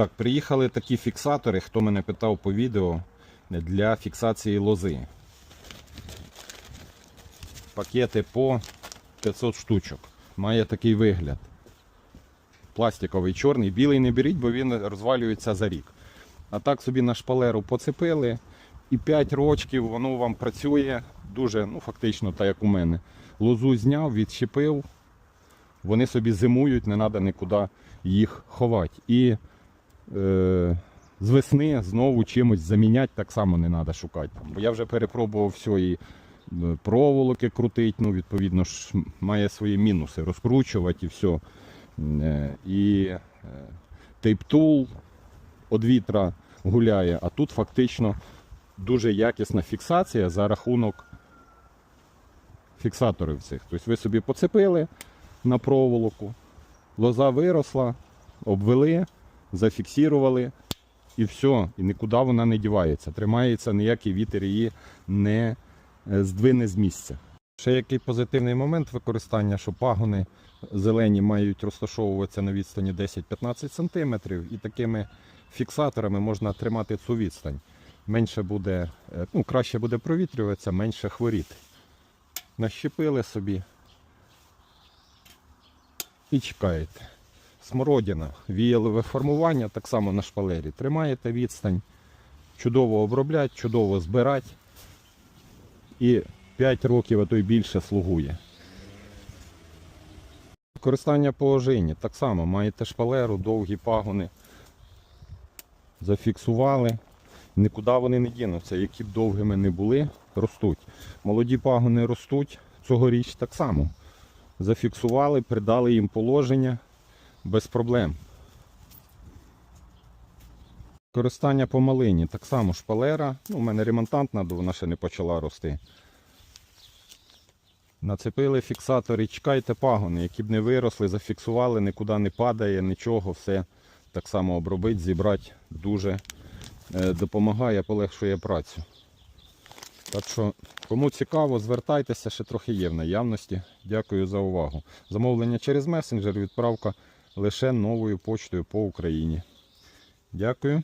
Так, приїхали такі фіксатори, хто мене питав по відео для фіксації лози. Пакети по 500 штучок. Має такий вигляд. Пластиковий, чорний, білий не беріть, бо він розвалюється за рік. А так собі на шпалеру поцепили, і 5 рочків воно вам працює дуже, ну фактично, так як у мене. Лозу зняв, відщепив, вони собі зимують, не треба нікуди їх ховати. І з весни знову чимось заміняти так само не треба шукати. Бо я вже перепробував все і е, проволоки крутить, ну, відповідно ж має свої мінуси, розкручувати і все. Е, І е, тейптул від вітра гуляє, а тут фактично дуже якісна фіксація за рахунок фіксаторів цих. Тобто ви собі поцепили на проволоку, лоза виросла, обвели, зафіксували і все. І нікуди вона не дівається. Тримається, ніякий вітер її не е, здвине з місця. Ще який позитивний момент використання, що пагони зелені мають розташовуватися на відстані 10-15 см, і такими фіксаторами можна тримати цю відстань. Менше буде, е, ну, краще буде провітрюватися, менше хворіти. Нащепили собі і чекаєте. Смородина, віялове формування, так само на шпалері. Тримаєте відстань, чудово оброблять, чудово збирать. І 5 років, а то й більше слугує. Використання по ожині. Так само маєте шпалеру, довгі пагони. Зафіксували. Нікуди вони не дінуться, які б довгими не були, ростуть. Молоді пагони ростуть цьогоріч так само. Зафіксували, придали їм положення без проблем. Користання по малині. Так само шпалера. Ну, у мене ремонтант надо, вона ще не почала рости. Нацепили фіксатори, чекайте пагони, які б не виросли, зафіксували, нікуди не падає, нічого, все так само обробити, зібрати дуже е, допомагає, полегшує працю. Так що, кому цікаво, звертайтеся, ще трохи є в наявності. Дякую за увагу. Замовлення через месенджер, відправка лише новою почтою по Україні. Дякую.